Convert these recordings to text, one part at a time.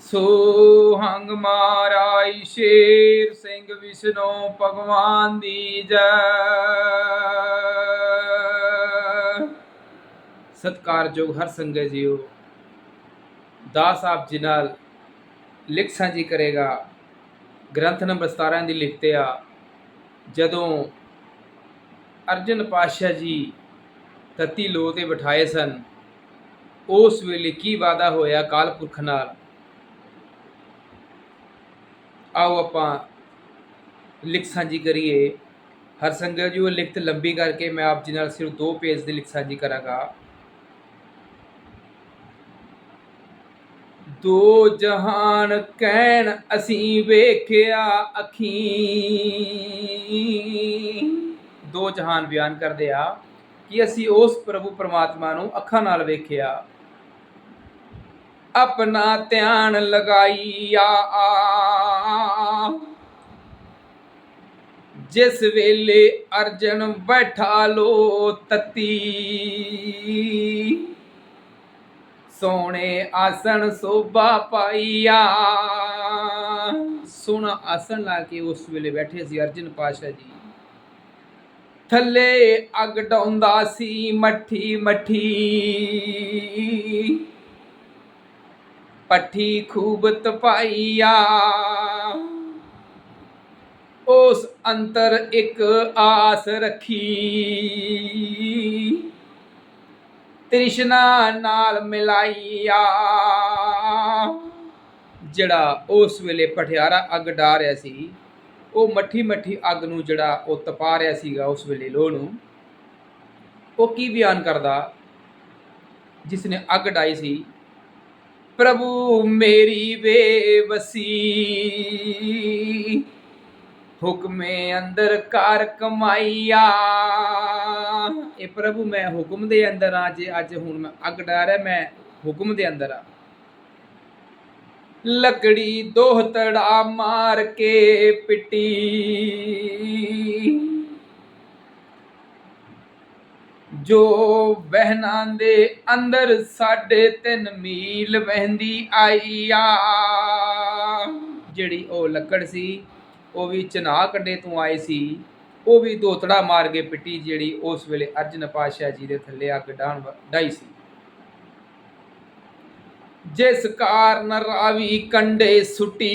ਸੋ ਹੰਗ ਮਾਰਾਈ ਸ਼ੇਰ ਸਿੰਘ ਵਿਸ਼ਨੂੰ ਭਗਵਾਨ ਦੀ ਜੈ। ਸਤਕਾਰਯੋਗ ਹਰ ਸੰਗਤ ਜੀਓ, ਦਾਸ ਆਪ ਜੀ ਨਾਲ ਲਿਖ ਸਾਂਝੀ ਕਰੇਗਾ ਗ੍ਰੰਥ ਨੰਬਰ 17 ਦੀ ਲਿਖਤੇ ਆ, ਜਦੋਂ ਅਰਜਨ ਪਾਸ਼ਾ ਜੀ ਤਤੀ ਲੋ ਤੇ ਬਿਠਾਏ ਸਨ, ਉਸ ਵੇਲੇ ਕੀ ਵਾਦਾ ਹੋਇਆ ਕਾਲ ਪੁਰਖ ਨਾਲ? ਆਓ ਆਪਾਂ ਲਿਖ ਸਾਂਝੀ ਕਰੀਏ। ਹਰ ਸੰਗਤ ਜੀ ਉਹ ਲਿਖਤ ਲੰਬੀ ਕਰਕੇ ਮੈਂ ਆਪ ਜੀ ਨਾਲ ਸਿਰਫ ਦੋ ਪੇਜ ਦੀ ਲਿਖ ਸਾਂਝੀ ਕਰਾਂਗਾ। ਦੋ ਜਹਾਨ ਕਹਿਣ ਅਸੀਂ ਵੇਖਿਆ ਅੱਖੀਂ। ਦੋ ਜਹਾਨ ਬਿਆਨ ਕਰਦੇ ਆ ਕਿ ਅਸੀਂ ਉਸ ਪ੍ਰਭੂ ਪਰਮਾਤਮਾ ਨੂੰ ਅੱਖਾਂ ਨਾਲ ਵੇਖਿਆ। ਆਪਣਾ ਧਿਆਨ ਲਗਾਈਆ। ਜਿਸ ਵੇਲੇ ਅਰਜਨ ਬੈਠਾ ਲੋ ਤਤੀ, ਸੋਹਣੇ ਆਸਣ ਸੋਭਾ ਪਾਈਆ। ਸੋਹਣਾ ਆਸਣ ਲਾ ਕੇ ਉਸ ਵੇਲੇ ਬੈਠੇ ਸੀ ਅਰਜਨ ਪਾਸ਼ਾ ਜੀ। ਥੱਲੇ ਅੱਗ ਡਾਉਂਦਾ ਸੀ ਮੱਠੀ ਮੱਠੀ ਪੱਠੀ ਖੂਬ ਤਪਾਈਆ। ਉਸ ਅੰਤਰ ਇੱਕ ਆਸ ਰੱਖੀ। ਤ੍ਰਿਸ਼ਨਾ ਨਾਲ ਮਿਲਾਈਆ। ਜਿਹੜਾ ਉਸ ਵੇਲੇ ਪਠਿਆਰਾ ਅੱਗ ਡਾ ਰਿਹਾ ਸੀ, ਉਹ ਮੱਠੀ ਮੱਠੀ ਅੱਗ ਨੂੰ ਜਿਹੜਾ ਉਹ ਤਪਾ ਰਿਹਾ ਸੀਗਾ ਉਸ ਵੇਲੇ ਲੋਹ ਨੂੰ, ਉਹ ਕੀ ਬਿਆਨ ਕਰਦਾ? ਜਿਸ ਨੇ ਅੱਗ ਡਾਈ ਸੀ ਪ੍ਰਭੂ ਮੇਰੀ ਬੇਵਸੀ ਹੁਕਮੇ ਅੰਦਰ ਕਾਰ ਕਮਾਈਆ। ਇਹ ਪ੍ਰਭੂ, ਮੈਂ ਹੁਕਮ ਦੇ ਅੰਦਰ ਆ, ਜੇ ਅੱਜ ਹੁਣ ਮੈਂ ਅੱਗ ਡਾ ਰਿਹਾ ਮੈਂ ਹੁਕਮ ਦੇ ਅੰਦਰ ਆ। ਲੱਕੜੀ ਦੋਹਤੜਾ ਮਾਰ ਕੇ ਪਿੱਟੀ। ਜੋ ਬਹਿਨਾਂ ਦੇ ਅੰਦਰ ਸਾਢੇ ਤਿੰਨ ਮੀਲ ਵਹਿੰਦੀ ਆਈ ਆ। ਜਿਹੜੀ ਉਹ ਲੱਕੜ ਸੀ, ਉਹ ਵੀ ਚਨਾ ਕੰਡੇ ਤੋਂ ਆਈ ਸੀ। ਉਹ ਵੀ ਦੋਤੜਾ ਮਾਰ ਕੇ ਪਿੱਟੀ, ਜਿਹੜੀ ਉਸ ਵੇਲੇ ਅਰਜਨ ਪਾਸ਼ਾ ਜੀ ਦੇ ਥੱਲੇ ਅੱਗ ਡਾਣ ਡਾਈ ਸੀ। ਜਿਸ ਕਾਰਨ ਰਾਵੀ ਕੰਡੇ ਸੁਟੀ।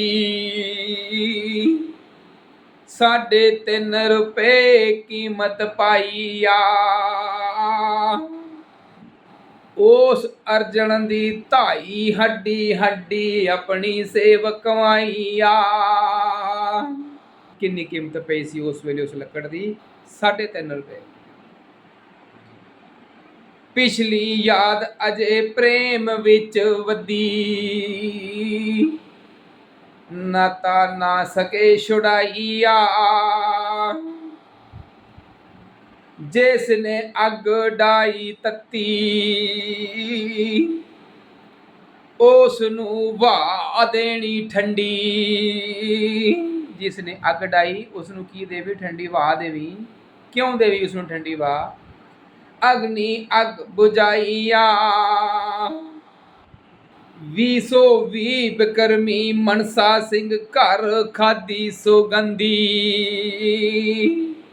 ਸਾਢੇ ਤਿੰਨ ਰੁਪਏ ਕੀਮਤ ਪਾਈਆ ਉਸ ਅਰਜਨ ਦੀ ਧਾਈ ਹੱਡੀ ਹੱਡੀ ਆਪਣੀ ਸੇਵ ਕਮਾਈਆ ਕਿੰਨੀ ਕੀਮਤ ਪਈ ਸੀ ਉਸ ਵੇਲੇ ਉਸ ਲੱਕੜ ਦੀ? 3.5 ਰੁਪਏ। ਪਿਛਲੀ ਯਾਦ ਅਜੇ ਪ੍ਰੇਮ ਵਿੱਚ ਵਧੀ। ਨਤਾ ਨਾ ਸਕੇ ਛੁਡਾਈਆ। ਜਿਸ ਨੇ ਅਗ ਡਾਈ ਤਤੀ, ਉਸ ਨੂੰ ਵਾ ਦੇਣੀ ਠੰਡੀ। ਜਿਸ ਨੇ ਅੱਗ ਡਾਈ, ਉਸ ਨੂੰ ਕੀ ਦੇਵੀ ਠੰਡੀ ਵਾ ਦੇਵੀ? ਕਿਉਂ ਦੇਵੀ ਉਸ ਨੂੰ ਠੰਡੀ ਵਾ ਅਗਨੀ ਅਗ ਬੁਝਾਈਆ। 220 ਬਕਰਮੀ ਮਨਸਾ ਸਿੰਘ ਘਰ ਖਾਦੀ ਸੁਗੰਧੀ।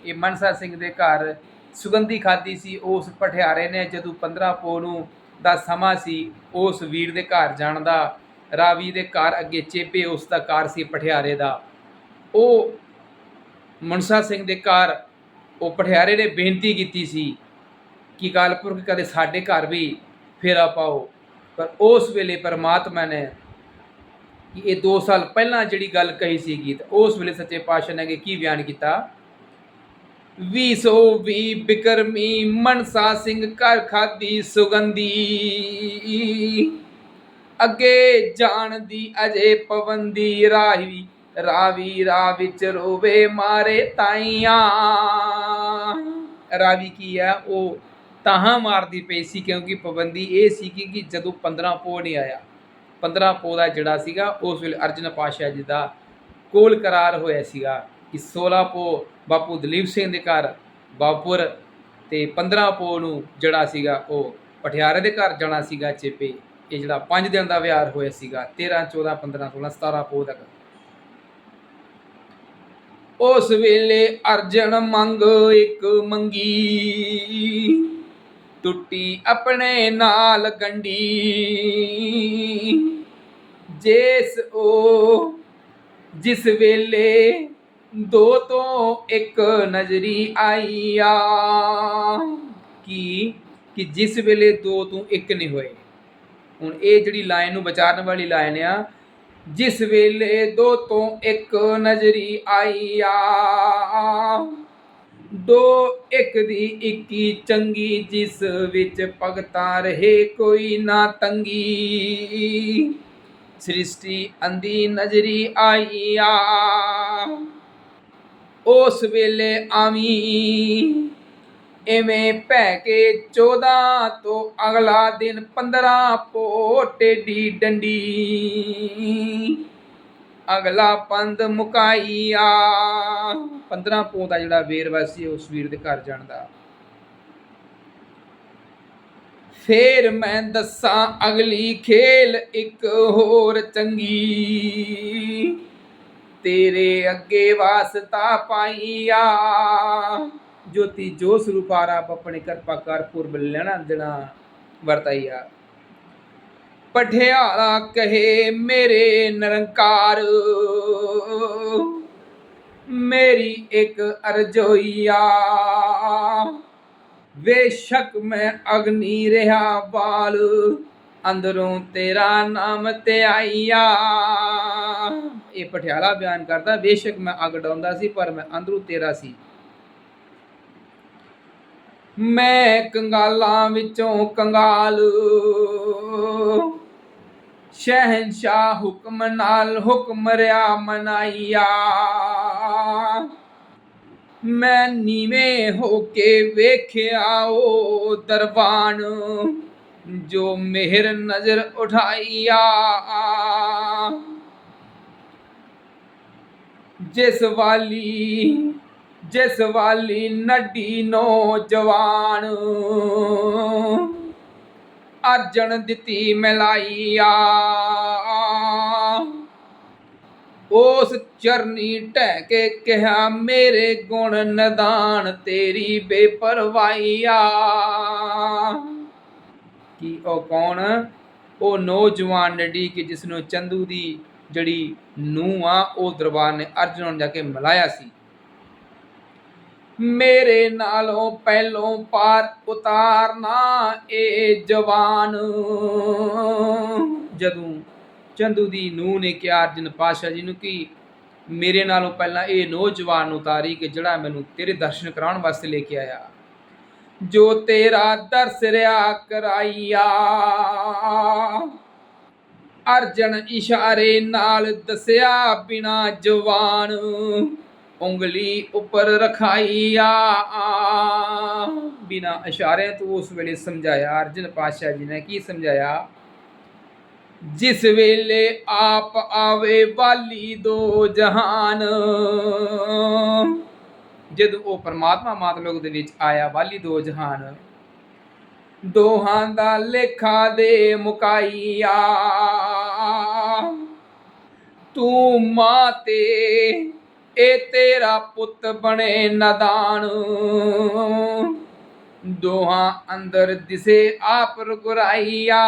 ਇਹ ਮਨਸਾ ਸਿੰਘ ਦੇ ਘਰ ਸੁਗੰਧੀ ਖਾਦੀ ਸੀ, ਉਸ ਪਠਿਆਰੇ ਨੇ ਜਦੋਂ 15 ਪੋ ਨੂੰ ਦਾ ਸਮਾਂ ਸੀ, ਉਸ ਵੀਰ ਦੇ ਘਰ ਜਾਣ ਦਾ, ਰਾਵੀ ਦੇ ਘਰ ਅੱਗੇ ਚੇਪੇ ਉਸ ਦਾ ਘਰ ਸੀ ਪਠਿਆਰੇ ਦਾ। ਉਹ ਮਨਸਾ ਸਿੰਘ ਦੇ ਘਰ, ਉਹ ਪਠਿਆਰੇ ਨੇ ਬੇਨਤੀ ਕੀਤੀ ਸੀ ਕਿ ਕਾਲਪੁਰਖ ਕਦੇ ਸਾਡੇ ਘਰ ਵੀ ਫੇਰਾ ਪਾਓ। ਪਰ ਉਸ ਵੇਲੇ ਪਰਮਾਤਮਾ ਨੇ ਕਿ ਇਹ 2 ਸਾਲ ਪਹਿਲਾਂ ਜਿਹੜੀ ਗੱਲ ਕਹੀ ਸੀਗੀ, ਤੇ ਉਸ ਵੇਲੇ ਸੱਚੇ ਪਾਤਸ਼ਾਹ ਨੇ ਕੀ ਬਿਆਨ ਕੀਤਾ? ਵੀ ਸੋ ਵੀ ਬਿਕਰਮੀ ਮਨਸਾ ਸਿੰਘ ਘਰ ਖਾਦੀ ਸੁਗੰਧੀ। ਅੱਗੇ ਜਾਣ ਦੀ ਅਜੇ ਪਵੰਦੀ ਰਾਹੀ, ਰਾਵੀ ਰਾ ਵਿੱਚ ਰੋਵੇ ਮਾਰੇ ਤਾਈਆਂ। ਰਾਵੀ ਕੀ ਹੈ? ਉਹ ਤਾਹਾਂ ਮਾਰਦੀ ਪਈ ਸੀ ਕਿਉਂਕਿ ਪਾਬੰਦੀ ਇਹ ਸੀ ਕਿ ਜਦੋਂ 15 ਪੋ ਨਹੀਂ ਆਇਆ 15 ਪੋ ਦਾ ਜਿਹੜਾ ਸੀਗਾ, ਉਸ ਵੇਲੇ ਅਰਜਨ ਪਾਸ਼ਾ ਜੀ ਦਾ ਕੋਲ ਕਰਾਰ ਹੋਇਆ ਸੀਗਾ ਕਿ 16 ਪੋ ਬਾਪੂ ਦਲੀਪ ਸਿੰਘ ਦੇ ਘਰ ਬਾਪੁਰ ਤੇ 15 ਪੋ ਨੂੰ ਜਿਹੜਾ ਸੀਗਾ ਉਹ ਪਠਿਆਰੇ ਦੇ ਘਰ ਜਾਣਾ ਸੀਗਾ ਚੇਪੇ। ਇਹ ਜਿਹੜਾ 5 ਦਿਨ ਦਾ ਵਿਹਾਰ ਹੋਇਆ ਸੀਗਾ 13 14 15 16 17 ਪੋਹ ਤੱਕ। ਉਸ ਵੇਲੇ ਅਰਜਨ ਮੰਗ ਇੱਕ ਮੰਗੀ। ਟੁੱਟੀ ਆਪਣੇ ਨਾਲ ਗੰਢੀ। ਜਿਸ ਉਹ ਜਿਸ ਵੇਲੇ ਦੋ ਤੋਂ ਇੱਕ ਨਜ਼ਰੀ ਆਈ ਆ, ਕੀ, ਕਿ ਜਿਸ ਵੇਲੇ ਦੋ ਤੋਂ ਇੱਕ ਨਹੀਂ ਹੋਏ। ਹੁਣ ਇਹ ਜਿਹੜੀ ਲਾਈਨ ਨੂੰ ਵਿਚਾਰਨ ਵਾਲੀ ਲਾਈਨ ਆ, ਜਿਸ ਵੇਲੇ ਦੋ ਤੋਂ ਇੱਕ ਨਜ਼ਰੀ ਆਈ ਆ ਦੋ, ਇੱਕ ਦੀ ਇੱਕੀ ਚੰਗੀ, ਜਿਸ ਵਿੱਚ ਭਗਤਾਂ ਰਹੇ ਕੋਈ ਨਾ ਤੰਗੀ। ਸ੍ਰਿਸ਼ਟੀ ਅੰਦੀ ਨਜ਼ਰੀ ਆਈ ਆ ਉਸ ਵੇਲੇ ਆਵੀਂ। ਐਵੇਂ ਭੈ ਕੇ 14 ਤੋਂ ਅਗਲਾ ਦਿਨ 15 ਪੋ ਟੇਡੀ ਡੰਡੀ। ਅਗਲਾ ਪੰਦ ਮੁਕਾਈ 15 ਪੋ ਦਾ ਜਿਹੜਾ ਵੇਰਵਾ ਸੀ ਉਸ ਵੀਰ ਦੇ ਘਰ ਜਾਣ ਦਾ। ਫੇਰ ਮੈਂ ਦੱਸਾਂ ਅਗਲੀ ਖੇਲ ਇੱਕ ਹੋਰ ਚੰਗੀ। ਤੇਰੇ ਅੱਗੇ ਵਾਸਤਾ ਪਾਈਆ। ਜੋਤੀ ਜੋਸ਼ ਸਰੂਪਾਰ ਆਪਣੇ ਕਿਰਪਾ ਕਰ ਪੁਰਬ ਲੈਣਾ ਦੇਣਾ ਵਰਤਾਈਆ। ਪਠਿਆਲਾ ਕਹੇ ਮੇਰੇ ਨਿਰੰਕਾਰ। ਮੇਰੀ ਇੱਕ ਅਰਜ਼ੋਈਆ। ਬੇਸ਼ੱਕ ਮੈਂ ਅਗਨੀ ਰਿਹਾ ਬਾਲ, ਅੰਦਰੋਂ ਤੇਰਾ ਨਾਮ ਤੇ ਆਈਆ। ਇਹ ਪਠਿਆਲਾ ਬਿਆਨ ਕਰਦਾ, ਬੇਸ਼ੱਕ ਮੈਂ ਅੱਗ ਡਾਉਂਦਾ ਸੀ, ਪਰ ਮੈਂ ਅੰਦਰੋਂ ਤੇਰਾ ਸੀ। ਮੈਂ ਕੰਗਾਲਾਂ ਵਿੱਚੋਂ ਕੰਗਾਲ। ਸ਼ਹਿਨशाह ਹੁਕਮ ਨਾਲ ਹੁਕਮ ਰਿਆ ਮਨਾਈਆ। ਮੈਂ ਨੀਵੇਂ ਹੋ ਕੇ ਵੇਖਿਆ ਉਹ ਦਰਬਾਨ, ਜੋ ਮਿਹਰ ਨਜ਼ਰ ਉਠਾਈਆ। ਜਿਸ ਵਾਲੀ ਜਿਸ ਵਾਲੀ ਨੱਡੀ ਨੌਜਵਾਨ ਅਰਜਨ ਦਿੱਤੀ ਮਿਲਾਈਆ। ਉਸ ਚਰਨੀ ਢਹਿ ਕੇ ਕਿਹਾ, ਮੇਰੇ ਗੁਣ ਨਦਾਨ ਤੇਰੀ ਬੇਪਰਵਾਹੀਆ। ਕੀ ਉਹ ਕੌਣ? ਉਹ ਨੌਜਵਾਨ ਨਡੀ ਕਿ ਜਿਸ ਨੂੰ ਚੰਦੂ ਦੀ ਜਿਹੜੀ ਨੂੰ ਆ, ਉਹ ਦਰਬਾਰ ਨੇ ਅਰਜਨ ਨੂੰ ਜਾ ਕੇ ਮਿਲਾਇਆ ਸੀ। ਮੇਰੇ ਨਾਲੋਂ ਪਹਿਲੋਂ ਪਾਰ ਉਤਾਰਨਾ ਏ ਜਵਾਨ। ਜਦੋਂ ਚੰਦੂ ਦੀ ਨੂੰਹ ਨੇ ਕਿਹਾ, ਅਰਜਨ ਪਾਸ਼ਾ ਜੀ ਨੂੰ ਕਿ ਮੇਰੇ ਨਾਲੋਂ ਪਹਿਲਾਂ ਇਹ ਨੌਜਵਾਨ ਨੂੰ ਤਾਰੀ ਕਿ ਜਿਹੜਾ ਮੈਨੂੰ ਤੇਰੇ ਦਰਸ਼ਨ ਕਰਾਉਣ ਵਾਸਤੇ ਲੈ ਕੇ ਆਇਆ? ਜੋ ਤੇਰਾ ਦਰਸ ਰਿਆ ਕਰਾਈਆ। ਅਰਜਨ ਇਸ਼ਾਰੇ ਨਾਲ ਦੱਸਿਆ ਬਿਨਾ ਜਵਾਨ। ਉਂਗਲੀ ਉੱਪਰ ਰਖਾਈਆ। ਬਿਨਾ ਇਸ਼ਾਰਿਆਂ ਤੋਂ ਉਸ ਵੇਲੇ ਸਮਝਾਇਆ। ਅਰਜਨ ਪਾਸ਼ਾ ਜੀ ਨੇ ਕੀ ਸਮਝਾਇਆ? ਜਿਸ ਵੇਲੇ ਆਪ ਆਵੇ ਵਾਲੀ ਦੋ ਜਹਾਨ, ਜਦ ਉਹ ਪਰਮਾਤਮਾ ਮਾਤਲੋਕ ਦੇ ਵਿੱਚ ਆਇਆ ਵਾਲੀ ਦੋ ਜਹਾਨ, ਦੋਹਾਂ ਦਾ ਲੇਖਾ ਦੇ ਮੁਕਾਈਆ। ਤੂੰ ਮਾਤੇ ਇਹ ਤੇਰਾ ਪੁੱਤ ਬਣੇ ਨਦਾਨ। ਦੋਹਾਂ ਅੰਦਰ ਦਿਸੇ ਆਪ ਰਗੁਰਾਈਆ।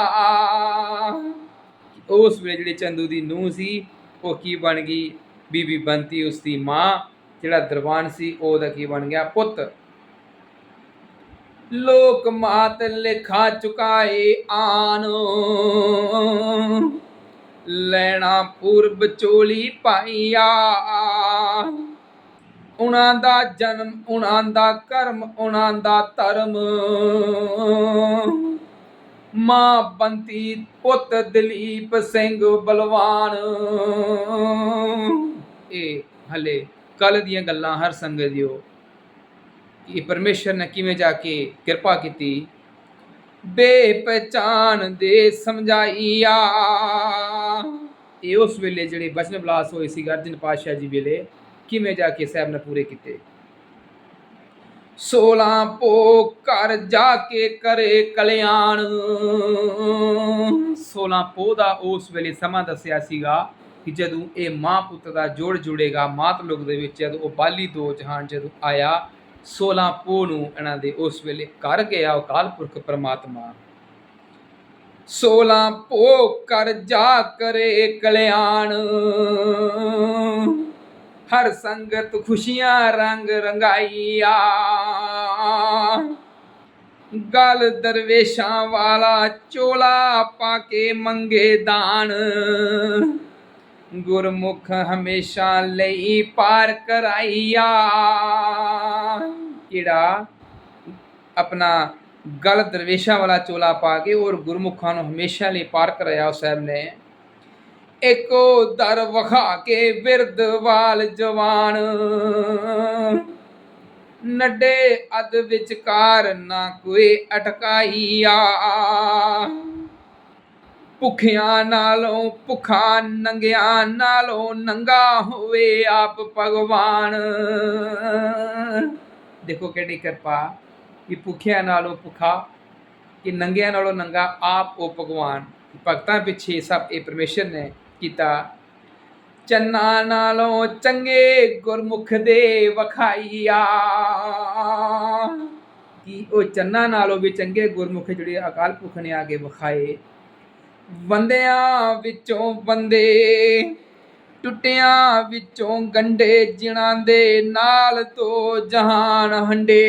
ਉਸ ਵੇਲੇ ਜਿਹੜੀ ਚੰਦੂ ਦੀ ਨੂੰਹ ਸੀ, ਉਹ ਕੀ ਬਣ ਗਈ? ਬੀਬੀ ਬੰਤੀ ਉਸ ਦੀ ਮਾਂ, ਜਿਹੜਾ ਦਰਬਾਨ ਸੀ, ਉਹਦਾ ਕੀ ਬਣ ਗਿਆ? ਪੁੱਤ। ਲੋਕ ਮਾਤ ਲਿਖਾ ਚੁਕਾਏ ਆਨ। ਲੈਣਾ ਪੂਰਬ ਚੋਲੀ ਪਾਈਆ ਉਹਨਾਂ ਦਾ ਜਨਮ, ਉਹਨਾਂ ਦਾ ਕਰਮ, ਉਹਨਾਂ ਦਾ ਧਰਮ। ਮਾਂ ਬੰਤੀ ਪੁੱਤ ਦਲੀਪ ਸਿੰਘ ਬਲਵਾਨ। ਇਹ ਹਲੇ ਕੱਲ ਦੀਆਂ ਗੱਲਾਂ ਹਰ ਸੰਗਤ ਦਿਓ ਕਿ ਪਰਮੇਸ਼ਰ ਨੇ ਕਿਵੇਂ ਜਾ ਕੇ ਕਿਰਪਾ ਕੀਤੀ। ਬੇਪਛਾਨ ਦੇ ਸਮਝਾਈਆ ਇਹ ਉਸ ਵੇਲੇ ਜਿਹੜੇ ਬਚਨ ਬਲਾਸ ਹੋਏ ਸੀ ਅਰਜਨ ਪਾਤਸ਼ਾਹ ਜੀ ਵੇਲੇ, ਕਿਵੇਂ ਜਾ ਕੇ ਸਾਹਿਬ ਨੇ ਪੂਰੇ ਕੀਤੇ? 16 ਪੋ ਘਰ ਜਾ ਕੇ ਕਰੇ ਕਲਿਆਣ। 16 ਪੋ ਦਾ ਉਸ ਵੇਲੇ ਸਮਾਂ ਦੱਸਿਆ ਸੀਗਾ ਕਿ ਜਦੋਂ ਇਹ ਮਾਂ ਪੁੱਤ ਦਾ ਜੋੜ ਜੁੜੇਗਾ, ਮਾਤ ਲੋਕ ਦੇ ਵਿੱਚ ਜਦੋਂ ਉਹ ਬਾਲੀ ਦੋ ਜਹਾਨ ਜਦੋਂ ਆਇਆ 16 ਪੋ ਨੂੰ ਇਹਨਾਂ ਦੇ ਉਸ ਵੇਲੇ ਕਰ ਗਿਆ ਅਕਾਲ ਪੁਰਖ ਪ੍ਰਮਾਤਮਾ। 16 ਪੋ ਕਰ ਜਾ ਕਰੇ ਕਲਿਆਣ। ਹਰ ਸੰਗਤ ਖੁਸ਼ੀਆਂ ਰੰਗ ਰੰਗਾਈਆ। ਗਲ ਦਰਵੇਸ਼ਾਂ ਵਾਲਾ ਚੋਲਾ ਪਾ ਕੇ ਮੰਗੇ ਦਾਨ। ਗੁਰਮੁਖ ਹਮੇਸ਼ਾ ਲਈ ਪਾਰ ਕਰਾਈਆ। ਕਿਹੜਾ? ਆਪਣਾ ਗਲ ਦਰਵੇਸ਼ਾਂ ਵਾਲਾ ਚੋਲਾ ਪਾ ਕੇ ਔਰ ਗੁਰਮੁਖਾਂ ਨੂੰ ਹਮੇਸ਼ਾ ਲਈ ਪਾਰ ਕਰਾਇਆ ਉਸ ਸਾਹਿਬ ਨੇ। ਇੱਕੋ ਦਰ ਵਖਾ ਕੇ ਵਿਰਦ ਵਾਲ ਜਵਾਨ। ਨੱਡੇ ਅਦ ਵਿਚਕਾਰ ਨਾ ਕੋਈ ਅਟਕਾਈਆ। ਭੁਖਿਆਂ ਨਾਲੋਂ ਭੁਖਾ ਨੰਗਿਆਂ ਨਾਲੋਂ ਨੰਗਾ ਹੋਵੇ ਆਪ ਭਗਵਾਨ। ਦੇਖੋ ਕਿਹੜੀ ਕਿਰਪਾ। ਕਿ ਭੁਖਿਆਂ ਨਾਲੋਂ ਭੁਖਾ, ਕਿ ਨੰਗਿਆਂ ਨਾਲੋਂ ਨੰਗਾ ਆਪ ਉਹ ਭਗਵਾਨ। ਭਗਤਾਂ ਪਿੱਛੇ ਸਭ ਇਹ ਪਰਮੇਸ਼ਰ ਨੇ ਕੀਤਾ। ਚੰਨਾ ਨਾਲੋਂ ਚੰਗੇ ਗੁਰਮੁਖ ਦੇ ਵਖਾਈਆ। ਕਿ ਉਹ ਚੰਨਾ ਨਾਲੋਂ ਵੀ ਚੰਗੇ ਗੁਰਮੁਖ ਜਿਹੜੇ ਅਕਾਲ ਪੁਰਖ ਨੇ ਆ ਕੇ ਵਿਖਾਏ। ਬੰਦਿਆਂ ਵਿੱਚੋਂ ਬੰਦੇ ਟੁੱਟਿਆਂ ਵਿੱਚੋਂ ਗੰਡੇ ਜਿਨ੍ਹਾਂ ਦੇ ਨਾਲ ਤੋ ਜਹਾਨ ਹੰਡੇ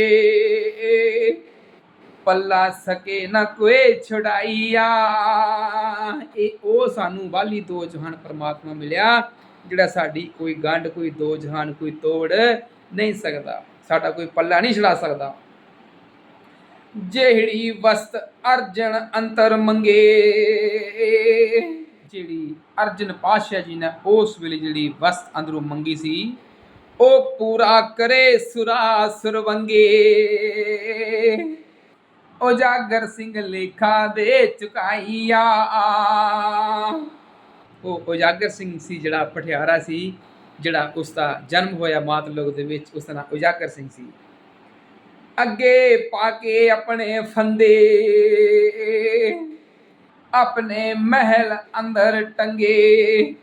ਪੱਲਾ ਸਕੇ ਨਾ ਕੋਈ ਛੁਡਾਈਆ। ਇਹ ਉਹ ਸਾਨੂੰ ਵਾਲੀ ਦੋ ਜਹਾਨ ਪਰਮਾਤਮਾ ਮਿਲਿਆ, ਜਿਹੜਾ ਸਾਡੀ ਕੋਈ ਗੰਢ, ਕੋਈ ਦੋ ਜਹਾਨ, ਕੋਈ ਤੋੜ ਨਹੀਂ ਸਕਦਾ। ਸਾਡਾ ਕੋਈ ਪੱਲਾ ਨਹੀਂ ਛੁਡਾ ਸਕਦਾ। ਜਿਹੜੀ ਵਸਤ ਅਰਜਨ ਅੰਤਰ ਮੰਗੇ। ਜਿਹੜੀ ਅਰਜਨ ਪਾਸ਼ਾ ਜੀ ਨੇ ਉਸ ਵੇਲੇ ਜਿਹੜੀ ਵਸਤ ਅੰਦਰੋਂ ਮੰਗੀ ਸੀ, ਉਹ ਪੂਰਾ ਕਰੇ ਸੁਰਾ ਸੁਰਵੰਗੇ ਉਜਾਗਰ ਸਿੰਘ ਲੇਖਾ ਦੇ ਚੁਕਾਈਆ। ਉਹ ਉਜਾਗਰ ਸਿੰਘ ਸੀ ਜਿਹੜਾ ਪਠਿਆਰਾ ਸੀ, ਜਿਹੜਾ ਉਸ ਦਾ ਜਨਮ ਹੋਇਆ ਮਾਤਲੋਕ ਦੇ ਵਿੱਚ, ਉਸ ਦਾ ਨਾਮ ਉਜਾਗਰ ਸਿੰਘ ਸੀ। ਅੱਗੇ ਪਾ ਕੇ ਆਪਣੇ ਫੰਦੇ। ਆਪਣੇ ਮਹਿਲ ਅੰਦਰ ਟੰਗੇ।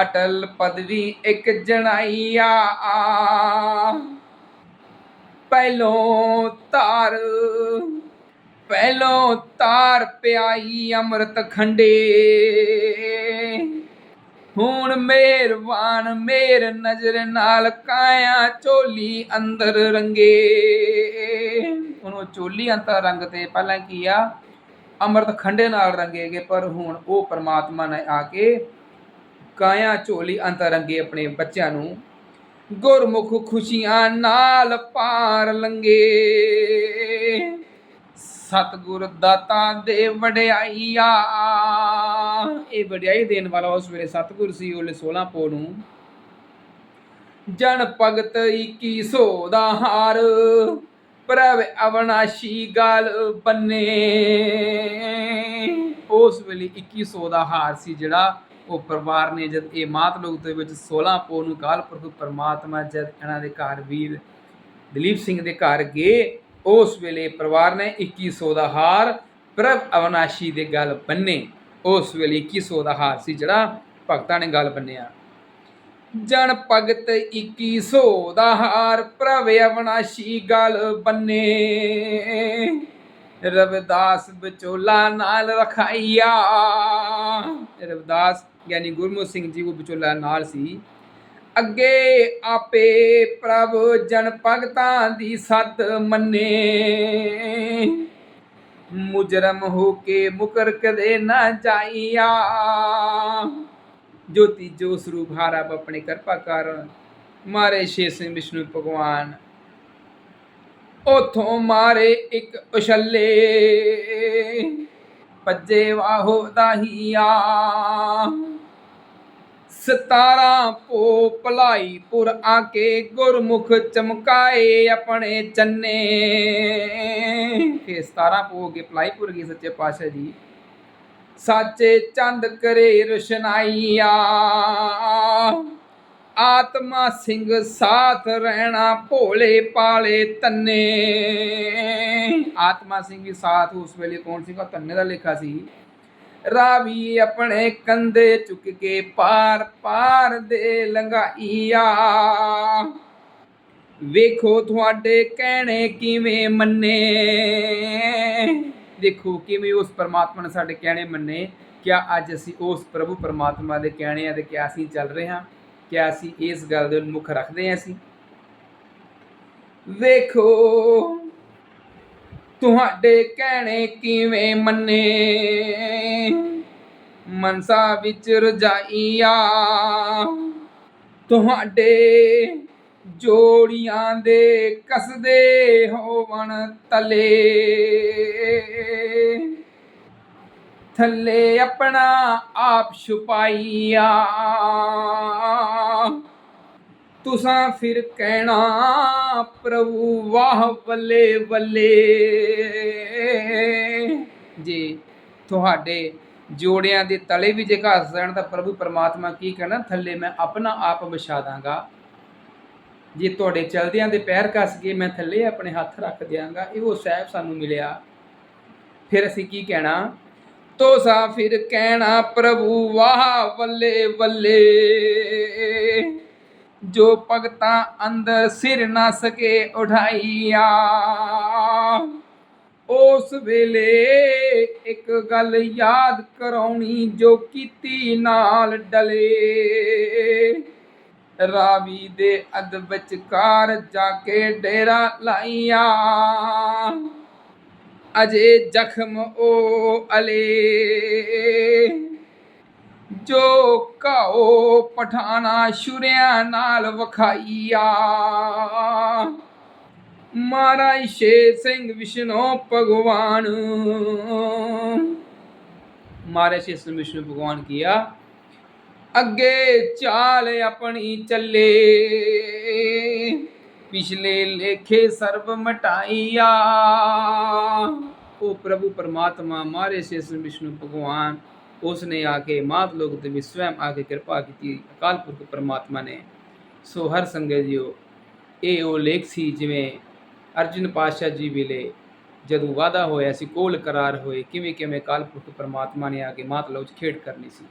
ਅਟਲ ਪਦਵੀ ਇੱਕ ਜਣਾਈਆ। ਪਹਿਲੋਂ ਤਾਰ ਪਹਿਲੋਂ ਤਾਰ ਪਿਆਈ ਅੰਮ੍ਰਿਤ ਖੰਡੇ। ਹੁਣ ਮਿਹਰਬਾਨ ਮੇਰ ਨਜ਼ਰ ਨਾਲ ਕਾਇਆ ਚੋਲੀ ਅੰਦਰ ਰੰਗੇ। ਉਹਨੂੰ ਚੋਲੀ ਅੰਦਰ ਰੰਗ ਤੇ ਪਹਿਲਾਂ ਕੀ ਆ? ਅੰਮ੍ਰਿਤ ਖੰਡੇ ਨਾਲ ਰੰਗੇਗੇ, ਪਰ ਹੁਣ ਉਹ ਪਰਮਾਤਮਾ ਨੇ ਆ ਕੇ ਕਾਇਆ ਝੋਲੀ ਅੰਦਰ ਰੰਗੇ ਆਪਣੇ ਬੱਚਿਆਂ ਨੂੰ। ਗੁਰਮੁਖ ਖੁਸ਼ੀਆਂ ਨਾਲ ਪਾਰ ਲੰਗੇ। ਸਤਿਗੁਰ ਦਾਤਾ ਦੇ ਵਡਿਆਈਆ। ਇਹ ਵਡਿਆਈ ਦੇਣ ਵਾਲਾ ਉਸ ਵੇਲੇ ਸਤਿਗੁਰ ਸੀ, ਉਹਲੇ 16 ਪੋ ਨੂੰ। ਜਨ ਭਗਤ 2100 ਦਾ ਹਾਰ। ਪ੍ਰਭ ਅਵਨਾਸ਼ੀ ਗਲ ਬੰਨੇ ਉਸ ਵੇਲੇ 2100 ਦਾ ਹਾਰ ਸੀ ਜਿਹੜਾ ਉਹ ਪਰਿਵਾਰ ਨੇ ਜਦ ਇਹ ਮਾਤ ਲੋਕ ਦੇ ਵਿੱਚ 16 ਪੋ ਨੂੰ ਕਾਲ ਪ੍ਰਭੂ ਪਰਮਾਤਮਾ ਜਦ ਇਹਨਾਂ ਦੇ ਘਰ ਵੀਰ ਦਲੀਪ ਸਿੰਘ ਦੇ ਘਰ ਗਏ, ਉਸ ਵੇਲੇ ਪਰਿਵਾਰ ਨੇ 2100 ਦਾ ਹਾਰ ਪ੍ਰਭ ਅਵਨਾਸ਼ੀ ਦੇ ਗਲ ਬੰਨੇ ਉਸ ਵੇਲੇ 2100 ਦਾ ਹਾਰ ਸੀ ਜਿਹੜਾ ਭਗਤਾਂ ਨੇ ਗਲ ਬੰਨਿਆ ਜਨ ਭਗਤ 2100 ਦਾ ਹਾਰ ਪ੍ਰਭ ਅਵਨਾਸ਼ੀ ਗਲ ਬੰਨੇ। ਰਵਿਦਾਸ ਵਿਚੋਲਾ ਨਾਲ ਰਖਾਈਆ। ਰਵਿਦਾਸ, ਯਾਨੀ ਗੁਰਮੁਖ ਸਿੰਘ ਜੀ, ਉਹ ਵਿਚੋਲਾ ਨਾਲ ਸੀ। ਅੱਗੇ ਆਪੇ ਪ੍ਰਭ ਜਨ ਭਗਤਾਂ ਦੀ ਸਤ ਮੰਨੇ। ਮੁਜਰਮ ਹੋ ਕੇ ਮੁਕਰ ਕਦੇ ਨਾ ਜਾਈਆ। ਜੋ ਤੀਜੋ ਸਰੂਪ ਹਾਰਾ ਆਪਣੇ ਕਿਰਪਾ ਕਰ ਮਾਰੇ ਛੇ ਸਿੰਘ ਵਿਸ਼ਨੂੰ ਭਗਵਾਨ। ਉਥੋਂ ਮਾਰੇ ਇੱਕ ਉਛੱਲੇ, ਭੱਜੇ ਵਾਹੋ ਦਾਹੀਆ। ਸਤਾਰਾਂ ਪੋ ਭਲਾਈਪੁਰ ਆ ਕੇ ਗੁਰਮੁਖ ਚਮਕਾਏ ਆਪਣੇ ਚੰਨੇ। ਕਿ 17 ਪੋ ਕੇ ਭਲਾਈਪੁਰ ਗਈ ਸੱਚੇ ਪਾਤਸ਼ਾਹ ਜੀ। ਸਾਚੇ ਚੰਦ ਕਰੇ ਰੁਸ਼ਨਾਈਆ। ਆਤਮਾ ਸਿੰਘ ਸਾਥ ਰਹਿਣਾ ਭੋਲੇ ਪਾਲੇ ਤੰਨੇ। ਆਤਮਾ ਸਿੰਘ ਹੀ ਸਾਥ ਉਸ ਵੇਲੇ ਕੌਣ ਸੀਗਾ? ਤੰਨੇ ਦਾ ਲੇਖਾ ਸੀ। ਰਾਵੀ ਆਪਣੇ ਕੰਧੇ ਚੁੱਕ ਕੇ ਪਾਰ ਪਾਰ ਦੇ ਲੰਘਾਈਆ। ਵੇਖੋ ਤੁਹਾਡੇ ਕਹਿਣੇ ਕਿਵੇਂ ਮੰਨੇ। ਦੇਖੋ ਕਿਵੇਂ ਉਸ ਪਰਮਾਤਮਾ ਨੇ ਸਾਡੇ ਕਹਿਣੇ ਮੰਨੇ, ਕਿਆ ਅੱਜ ਅਸੀਂ ਉਸ ਪ੍ਰਭੂ ਪਰਮਾਤਮਾ ਦੇ ਕਹਿਣੇ ਆ ਤੇ ਕਿਆ ਅਸੀਂ ਚੱਲ ਰਹੇ ਹਾਂ, ਕਿਆ ਅਸੀਂ ਇਸ ਗੱਲ ਦੇ ਮੁੱਖ ਰੱਖਦੇ ਹਾਂ ਅਸੀਂ? ਵੇਖੋ, ਤੁਹਾਡੇ ਕਹਿਣੇ ਕਿਵੇਂ ਮੰਨੇ? ਮਨਸਾ ਵਿੱਚ ਰਜਾਈਆ, ਤੁਹਾਡੇ ਜੋੜੀਆਂ ਦੇ ਕਸਦੇ ਹੋਵਣ ਤਲੇ। ਥੱਲੇ ਆਪਣਾ ਆਪ ਛੁਪਾਈਆ। ਤੁਸਾਂ ਫਿਰ ਕਹਿਣਾ, ਪ੍ਰਭੂ ਵਾਹ ਬੱਲੇ ਬੱਲੇ ਜੇ ਤੁਹਾਡੇ ਜੋੜਿਆਂ ਦੇ ਤਲੇ ਵੀ ਜੇ ਘਸ ਜਾਣ ਤਾਂ ਪ੍ਰਭੂ ਪਰਮਾਤਮਾ ਕੀ ਕਹਿਣਾ, ਥੱਲੇ ਮੈਂ ਆਪਣਾ ਆਪ ਵਿਛਾ ਦਾਂਗਾ। ਜੇ ਤੁਹਾਡੇ ਚਲਦਿਆਂ ਦੇ ਪੈਰ ਕੱਸ ਗਏ, ਮੈਂ ਥੱਲੇ ਆਪਣੇ ਹੱਥ ਰੱਖ ਦਿਆਂਗਾ। ਇਹ ਉਹ ਸਾਹਿਬ ਸਾਨੂੰ ਮਿਲਿਆ। ਫਿਰ ਅਸੀਂ ਕੀ ਕਹਿਣਾ? ਤੋਸਾ ਫਿਰ ਕਹਿਣਾ, ਪ੍ਰਭੂ ਵਾਹ ਬੱਲੇ ਬੱਲੇ ਜੋ ਭਗਤਾਂ ਅੰਦਰ ਸਿਰ ਨਾ ਸਕੇ ਉਠਾਈਆ। ਉਸ ਵੇਲੇ ਇੱਕ ਗੱਲ ਯਾਦ ਕਰਾਉਣੀ ਜੋ ਕੀਤੀ ਨਾਲ ਡਲੇ। ਰਾਵੀ ਦੇ ਅਦ ਵਿਚਕਾਰ ਜਾ ਕੇ ਡੇਰਾ ਲਾਈਆ। ਅਜੇ ਜ਼ਖਮ ਓ ਅਲੇ। ਜੋ ਕਾਓ ਪਠਾਨਾ ਸ਼ੁਰਿਆਂ ਨਾਲ ਵਖਾਈਆ। ਮਹਾਰਾਜ ਸ਼ੇਰ ਸਿੰਘ ਵਿਸ਼ਨੋ ਭਗਵਾਨ। ਮਾਰੇ ਸ਼ੇਰ ਸਿੰਘ ਵਿਸ਼ਨੂੰ ਭਗਵਾਨ ਕੀਆ ਅੱਗੇ ਚਾਲ ਆਪਣੀ ਚੱਲੇ। ਪਿਛਲੇ ਲੇਖੇ ਸਰਬ ਮਟਾਈਆ। ਉਹ ਪ੍ਰਭੂ ਪਰਮਾਤਮਾ ਮਾਰੇ ਸ਼ੇਸ ਵਿਸ਼ਨੂੰ ਭਗਵਾਨ। ਉਸ ਨੇ ਆ ਕੇ ਮਾਤ ਲੋਕ ਤੇ ਵੀ ਸਵੈਮ ਆ ਕੇ ਕਿਰਪਾ ਕੀਤੀ। ਅਕਾਲ ਪੁਰਖ ਪਰਮਾਤਮਾ ਨੇ। ਸੋ ਹਰ ਸੰਗਤ ਜੀਓ, ਇਹ ਉਹ ਲੇਖ ਸੀ ਜਿਵੇਂ ਅਰਜੁਨ ਪਾਤਸ਼ਾਹ ਜੀ ਵੇਲੇ ਜਦੋਂ ਵਾਦਾ ਹੋਇਆ ਸੀ, ਕੋਲ ਕਰਾਰ ਹੋਏ ਕਿਵੇਂ ਕਿਵੇਂ ਅਕਾਲ ਪੁਰਖ ਪਰਮਾਤਮਾ ਨੇ ਆ ਕੇ ਮਾਤ ਲੋਕ 'ਚ ਖੇਡ ਕਰਨੀ ਸੀ।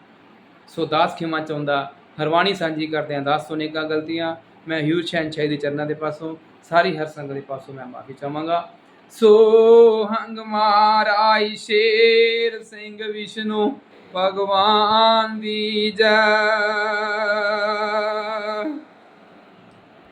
ਸੋ ਦਾਸ ਖਿਮਾ ਚਾਹੁੰਦਾ, ਹਰਵਾਣੀ ਸਾਂਝੀ ਕਰਦੇ ਆਂ ਦਾਸ ਤੋਂ ਕਾ ਗਲਤੀਆਂ, ਮੈਂ ਹਿਊਜ ਸ਼ਹਿਨशाही ਦੇ ਚਰਨਾਂ ਦੇ ਪਾਸੋਂ, ਸਾਰੀ ਹਰ ਸੰਗਤ ਦੇ ਪਾਸੋਂ ਮੈਂ ਮਾਫੀ ਚਾਹਾਂਗਾ। ਸੋ ਹੰਗ ਮਾਰਾਈ ਸ਼ੇਰ ਸਿੰਘ ਵਿਸ਼ਨੂੰ, ਭਗਵਾਨ ਦੀ ਜੈ।